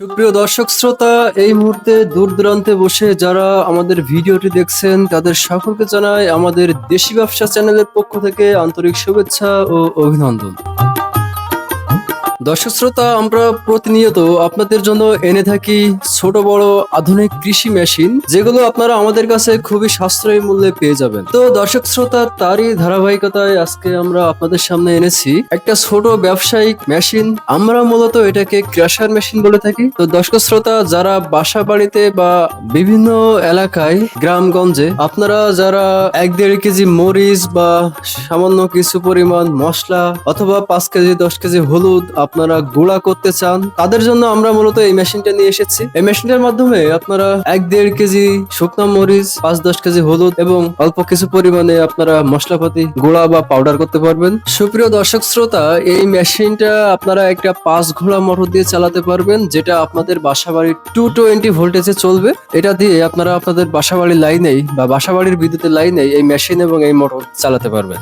সুপ্রিয় দর্শক শ্রোতা, এই মুহূর্তে দূর দূরান্তে বসে যারা আমাদের ভিডিওটি দেখছেন, তাদের সকলকে জানাই আমাদের দেশি ব্যবসা চ্যানেলের পক্ষ থেকে আন্তরিক শুভেচ্ছা ও অভিনন্দন। দর্শক শ্রোতা, আমরা প্রতিনিয়ত আপনাদের জন্য এনে থাকি ছোট, বড় আধুনিক কৃষি মেশিন, যেগুলো আপনারা আমাদের কাছে খুবই সাশ্রয়ী মূল্যে পেয়ে যাবেন। তো দর্শক শ্রোতা, তারই ধারাবাহিকতায় আজকে আমরা আপনাদের সামনে এনেছি একটা ছোট ব্যবসায়িক মেশিন। আমরা মূলত এটাকে ক্রাশার মেশিন বলে থাকি। তো দর্শক শ্রোতা, যারা বাসা বাড়িতে বা বিভিন্ন এলাকায়, গ্রামগঞ্জে, আপনারা যারা এক দেড় কেজি মরিচ বা সামান্য কিছু পরিমাণ মশলা অথবা পাঁচ কেজি, দশ কেজি হলুদ আপনারা গুঁড়া করতে চান, তাদের জন্য আমরা মূলত এই মেশিনটা নিয়ে এসেছি। এই মেশিনটার মাধ্যমে আপনারা এক দেড় কেজি শুকনো মরিচ, পাঁচ দশ কেজি হলুদ এবং অল্প কিছু পরিমাণে আপনারা মশলাপাতি গুঁড়া বা পাউডার করতে পারবেন। সুপ্রিয় দর্শক শ্রোতা, এই মেশিনটা আপনারা একটা পাঁচ ঘোড়া মোটর দিয়ে চালাতে পারবেন, যেটা আপনাদের বাসাবাড়ির টু টোয়েন্টি ভোল্টেজে চলবে। এটা দিয়ে আপনারা আপনাদের বাসাবাড়ির লাইনেই বা বাসাবাড়ির বিদ্যুতের লাইনেই এই মেশিন এবং এই মোটর চালাতে পারবেন।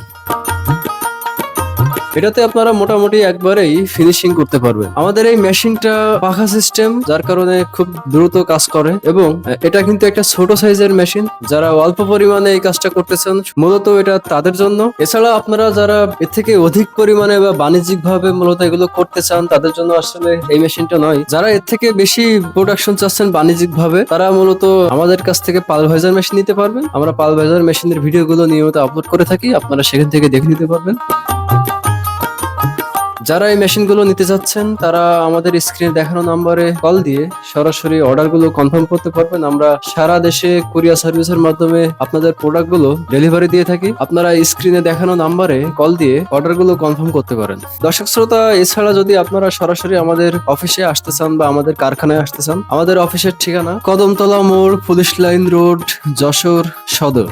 এটাতে আপনারা মোটামুটি একবারেই ফিনিশিং করতে পারবেন। আমাদের এই মেশিনটা পাখা সিস্টেম যার কারণে খুব দ্রুত কাজ করে এবং এটা কিন্তু একটা ছোট সাইজের মেশিন, যারা অল্প পরিমাণে এই কাজটা করতেছেন, মূলত এটা তাদের জন্য। এছাড়া আপনারা যারা এর থেকে অধিক পরিমাণে বা বাণিজ্যিক ভাবে মূলত এগুলো করতে চান, তাদের জন্য আসলে এই মেশিনটা নয়। যারা এর থেকে বেশি প্রোডাকশন চাচ্ছেন বাণিজ্যিক ভাবে তারা মূলত আমাদের কাছ থেকে পালভাইজার মেশিন নিতে পারবেন। আমরা পাল পালভাইজার মেশিনের ভিডিওগুলো নিয়মিত আপলোড করে থাকি, আপনারা সেখান থেকে দেখে নিতে পারবেন। যারা এই মেশিনগুলো নিতে যাচ্ছেন, তারা আমাদের স্ক্রিনে দেখানো নাম্বারে কল দিয়ে সরাসরি অর্ডারগুলো কনফার্ম করতে পারবেন। আমরা সারা দেশে কুরিয়ার সার্ভিসের মাধ্যমে আপনাদের প্রোডাক্টগুলো ডেলিভারি দিয়ে থাকি। আপনারা স্ক্রিনে দেখানো নাম্বারে কল দিয়ে অর্ডারগুলো কনফার্ম করতে পারেন। দর্শক শ্রোতা, এছাড়া যদি আপনারা সরাসরি আমাদের অফিসে আসতে চান বা আমাদের কারখানায় আসতে চান, আমাদের অফিসের ঠিকানা কদমতলা মোড়, পুলিশ লাইন রোড, যশোর সদর।